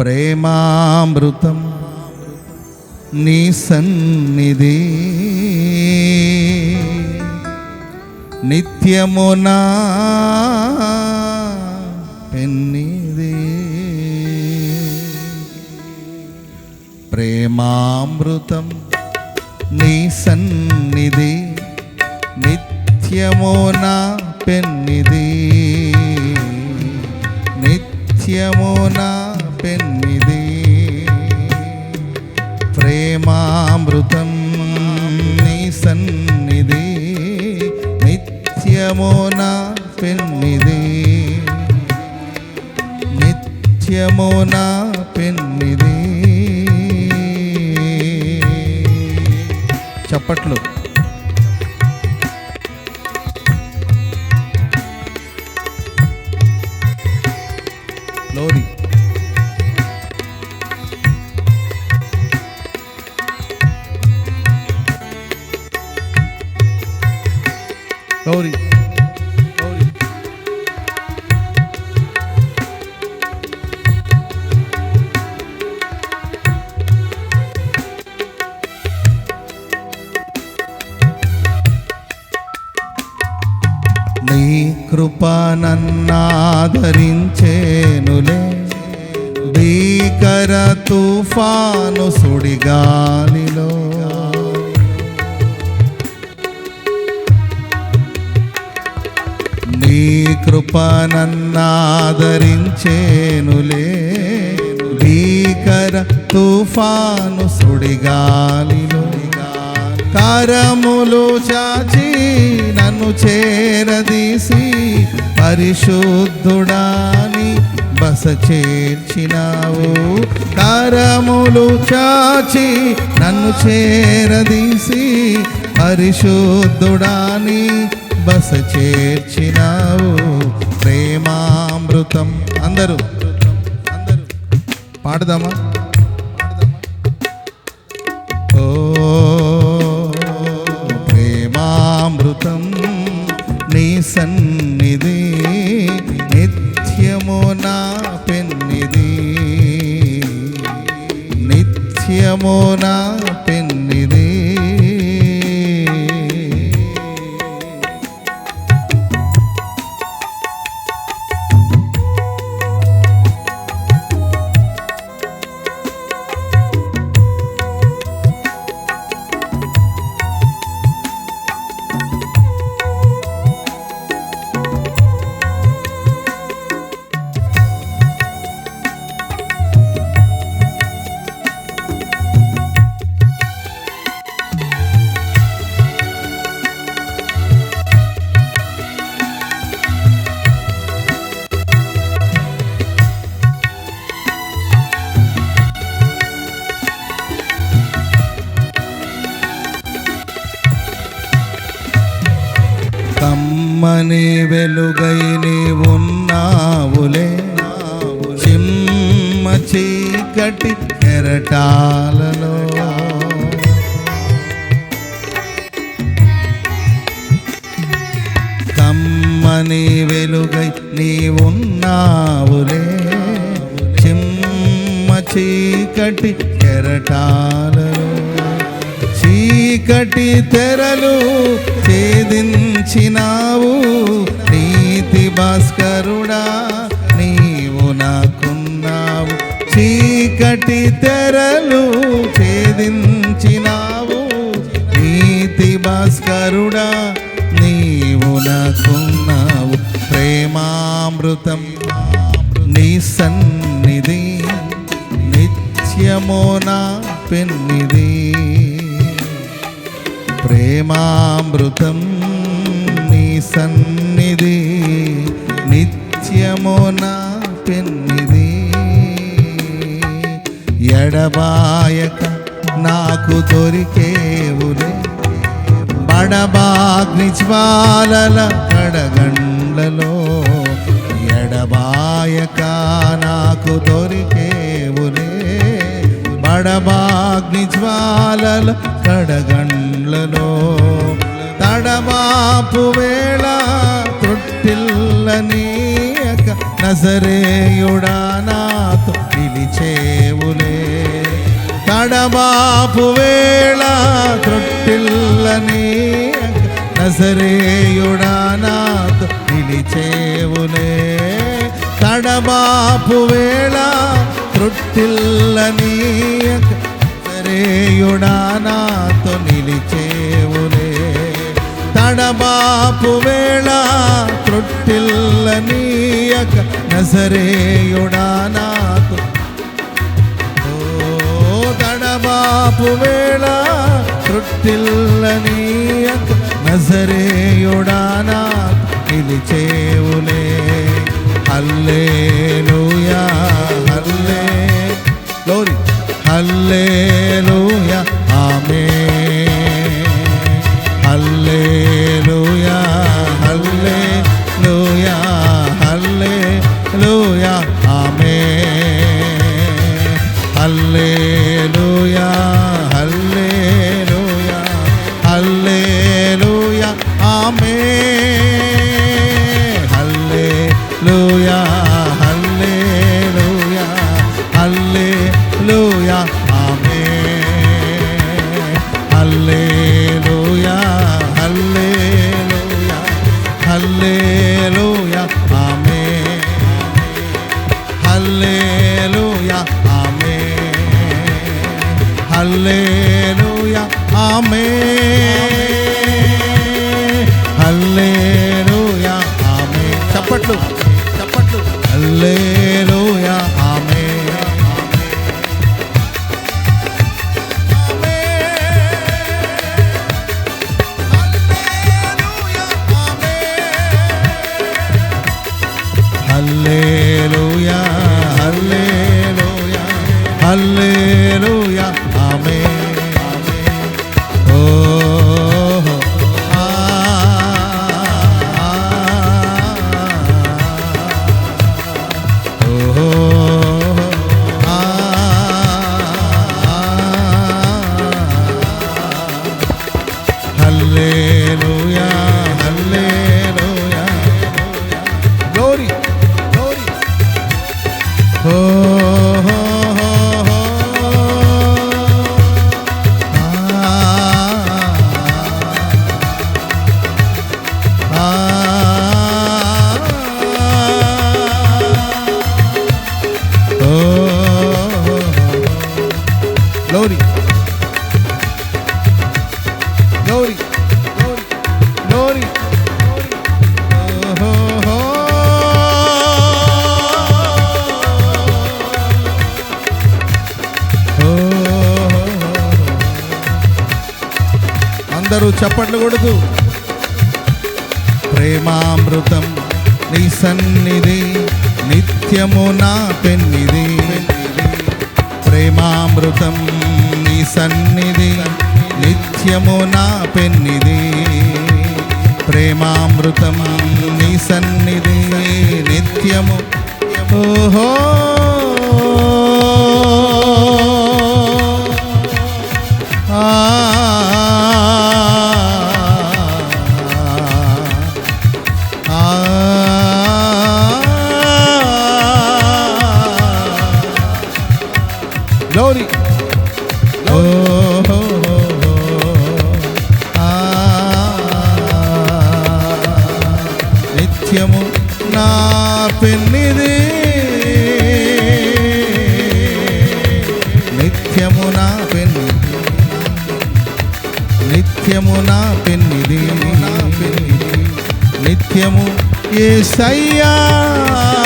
ప్రేమామృతం నీ సన్నిధి. నిత్యమునా పెన్నిది ప్రేమామృతం నీ సన్నిధి. నిత్యమునా పెన్నిది నిత్యమునా పెన్నిది. ప్రేమామృతం నీ సన్నిధి. నిత్యమునా పెన్నిది నిత్యమునా పెన్నిది చప్పట్లు. గౌరీ గౌరీ నీ భీకర తుఫాను సుడిగాలిలో. నీ కృప నన్నాదరించేనులే భీకర తుఫాను సుడిగాలిలో. కరములు చాచి నన్ను చేరదీసి పరిశుద్ధుడాని బస చేర్చినావు. కరములు చాచి నన్ను చేరదీసి పరిశుద్ధుడాని బస చేర్చినావు ప్రేమామృతం. అందరూ. అందరూ. పాడదామా? చీకటి ఎరటాలలో కమ్మని వెలుగై నీవున్నావులే. చిమ్మ చీకటి ఎరటాలలో చీకటి తెరలు ఛేదించినావు. నీతి భాస్కరుడా. చీకటి తెరలు ఛేదించినావు. నీతి భాస్కరుడా నీవు నాకున్నావు. ప్రేమామృతం. నీ సన్నిధి నిత్యమో నా పెన్నిది ప్రేమామృతం నీ సన్నిధి నిత్యమో నా పెన్నిది ఎడబాయక నాకు దొరికేవులే. బడబాగ్ని జ్వాలల కడగండ్లలో ఎడబాయక నాకు దొరికేవులే. బడబాగ్ని జ్వాలల కడగండ్లలో తడమాపు వేళ తొట్టిల్లనీయక నజరేయుడా కడబాపు వేళ తృప్తిల్లని నజరేయుడా నాతో నిలిచేవులే కడబాపు వేళ తృప్తిల్లని నజరేయుడా నాతో నిలిచేవులే తడబాపు వేళ త్రొట్టిల్లనీయక నజరేయుడా నాకు తడబాపు వేళ త్రొట్టిల్లనీయక నజరేయుడా నాకు నిలిచేవులే. Hallelujah హల్లే లోరి hallelujah. Hallelujah, Amen. Hallelujah, Amen. Chappatlu, chappatlu. Hallelujah, Amen. Hallelujah, Hallelujah, Hallelujah. అందరూ చప్పట్లు కొడుతూ. ప్రేమామృతం నీ సన్నిధి నిత్యము నా పెన్నిది ప్రేమామృతం నీ సన్నిధి నిత్యము నా పెన్నిది ప్రేమామృతం నీ సన్నిధి నిత్యము. ఓహో! నిత్యము నా పెన్నిది. నిత్యము నా పెన్నిది. నిత్యము నా పెన్నిది. నా పెన్నిది నిత్యము ఏసయ్యా. సయ్యా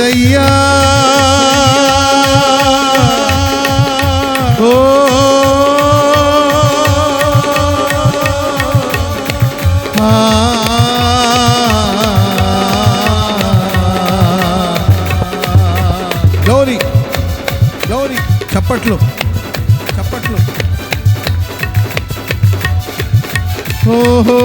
ఏసయ్యా ఓ. గౌరీ గౌరీ చప్పట్లు చప్పట్లు. ఓహో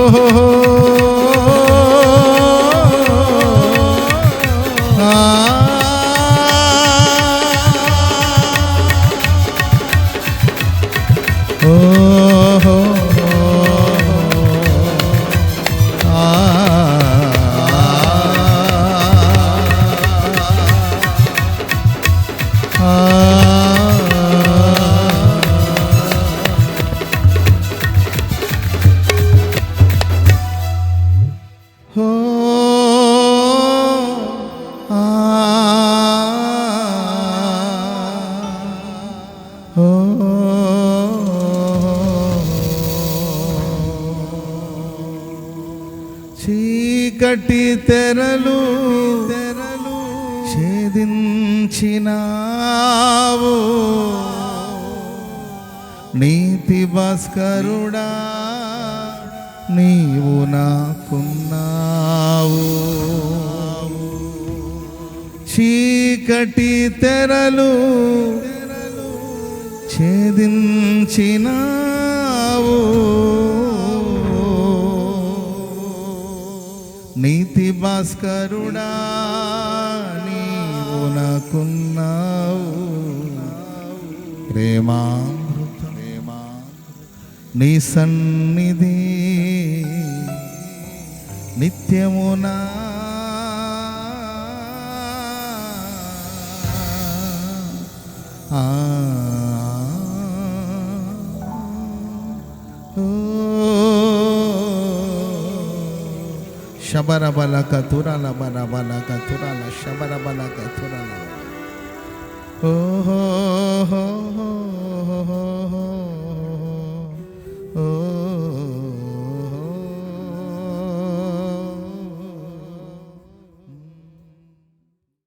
తెరలు తెరలు ఛేదించినావు. నీతి భాస్కరుడా నీవు నాకున్నావు. చీకటి తెరలు ఛేదించినా నీతి భాస్కరుడా నీవు నాకున్నావు. ప్రేమామృత ప్రేమా నీ సన్నిధి నిత్యమునా ఆ. ఓ. Shabarabalaka Turala Barabalaka Turala Shabarabalaka Turala. Oh, oh, oh, oh, oh, oh.